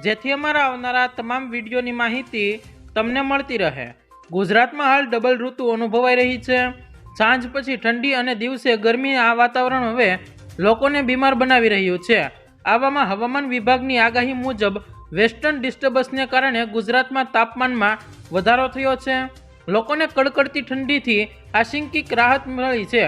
જેથી અમારા આવનારા તમામ વિડીયોની માહિતી તમને મળતી રહે. ગુજરાતમાં હાલ ડબલ ઋતુ અનુભવાઈ રહી છે. સાંજ પછી ઠંડી અને દિવસે ગરમી આ વાતાવરણ હવે લોકોને બીમાર બનાવી રહ્યું છે. આવામાં હવામાન વિભાગની આગાહી મુજબ વેસ્ટર્ન ડિસ્ટર્બન્સને કારણે ગુજરાતમાં તાપમાનમાં વધારો થયો છે. લોકોને કડકડતી ઠંડીથી આશંકિક રાહત મળી છે.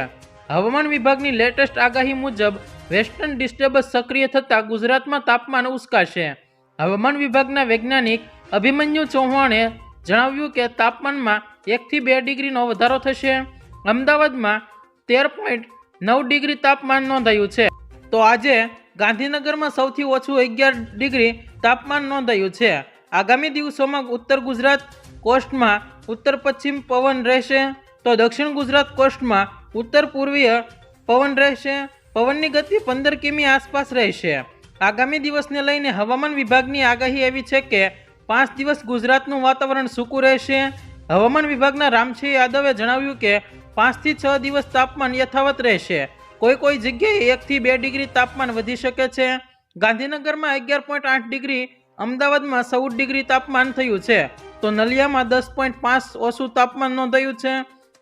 હવામાન વિભાગની લેટેસ્ટ આગાહી મુજબ વેસ્ટર્ન ડિસ્ટર્બન્સ સક્રિય થતાં ગુજરાતમાં તાપમાન ઉસકાશે. હવામાન વિભાગના વૈજ્ઞાનિક અભિમન્યુ ચૌહાણે જણાવ્યું કે તાપમાનમાં એકથી બે ડિગ્રીનો વધારો થશે. અમદાવાદમાં તેર પોઈન્ટ નવ ડિગ્રી તાપમાન નોંધાયું છે. તો આજે ગાંધીનગરમાં સૌથી ઓછું અગિયાર ડિગ્રી તાપમાન નોંધાયું છે. આગામી દિવસોમાં ઉત્તર ગુજરાત કોસ્ટમાં ઉત્તર પશ્ચિમ પવન રહેશે. તો દક્ષિણ ગુજરાત કોસ્ટમાં ઉત્તર પૂર્વીય પવન રહેશે. પવનની ગતિ પંદર કિમી આસપાસ રહેશે. આગામી દિવસને લઈને હવામાન વિભાગની આગાહી એવી છે કે પાંચ દિવસ ગુજરાતનું વાતાવરણ સૂકું રહેશે. હવામાન વિભાગના રામસિંહ યાદવે જણાવ્યું કે પાંચથી છ દિવસ તાપમાન યથાવત રહેશે. કોઈ કોઈ જગ્યાએ એકથી બે ડિગ્રી તાપમાન વધી શકે છે. ગાંધીનગરમાં અગિયાર પોઈન્ટ આઠ ડિગ્રી, અમદાવાદમાં ચૌદ ડિગ્રી તાપમાન થયું છે. તો નલિયામાં દસ પોઈન્ટ પાંચ ઓછું તાપમાન નોંધાયું છે.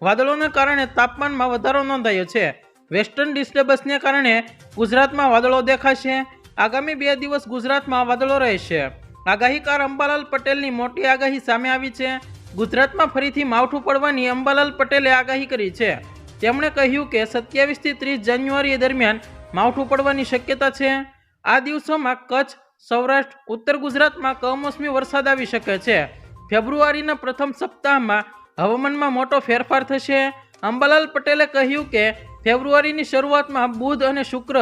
વાદળોને કારણે તાપમાનમાં વધારો નોંધાયો છે. વેસ્ટર્ન ડિસ્ટર્બન્સને કારણે ગુજરાતમાં વાદળો દેખાશે. આગામી બે દિવસ ગુજરાતમાં વાદળો રહેશે. આગાહીકાર અંબાલાલ પટેલની મોટી આગાહી સામે આવી છે. ગુજરાતમાં ફરીથી માવઠું પડવાની અંબાલાલ પટેલે આગાહી કરી છે. તેમણે કહ્યું કે સત્યાવીસથી ત્રીસ જાન્યુઆરી દરમિયાન માવઠું પડવાની શક્યતા છે. આ દિવસોમાં કચ્છ, સૌરાષ્ટ્ર, ઉત્તર ગુજરાતમાં કમોસમી વરસાદ આવી શકે છે. ફેબ્રુઆરીના પ્રથમ સપ્તાહમાં હવામાનમાં મોટો ફેરફાર થશે. અંબાલાલ પટેલે કહ્યું કે ફેબ્રુઆરીની શરૂઆતમાં બુધ અને શુક્ર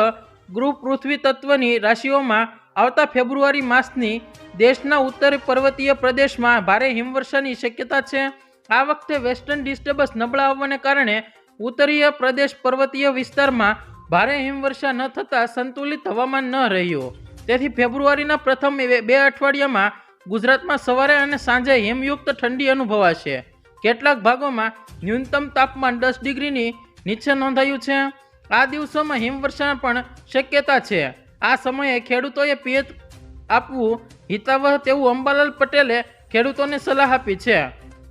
ગૃહ પૃથ્વી તત્વની રાશિઓમાં આવતા ફેબ્રુઆરી માસની દેશના ઉત્તર પર્વતીય પ્રદેશમાં ભારે હિમવર્ષાની શક્યતા છે. આ વખતે વેસ્ટર્ન ડિસ્ટર્બન્સ નબળા આવવાને કારણે ઉત્તરીય પ્રદેશ પર્વતીય વિસ્તારમાં ભારે હિમવર્ષા ન થતાં સંતુલિત હવામાન ન રહ્યું. તેથી ફેબ્રુઆરીના પ્રથમ બે- અઠવાડિયામાં ગુજરાતમાં સવારે અને સાંજે હિમયુક્ત ઠંડી અનુભવાશે. કેટલાક ભાગોમાં ન્યૂનતમ તાપમાન દસ ડિગ્રીની નીચે નોંધાયું છે. આ દિવસોમાં હિમવર્ષા પણ શક્યતા છે. આ સમયે ખેડૂતોએ પિયત આપવું હિતાવહ તેવું અંબાલાલ પટેલે ખેડૂતોને સલાહ આપી છે.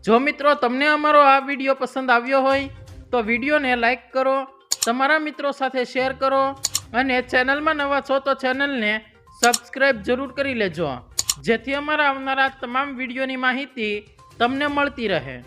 જો મિત્રો તમને અમારો આ વીડિયો પસંદ આવ્યો હોય, તો વિડીયોને લાઇક કરો, તમારા મિત્રો સાથે શેર કરો અને ચેનલમાં નવા છો તો ચેનલને સબસ્ક્રાઈબ જરૂર કરી લેજો. જેથી અમારા આવનારા તમામ વિડીયોની માહિતી તમને મળતી રહે.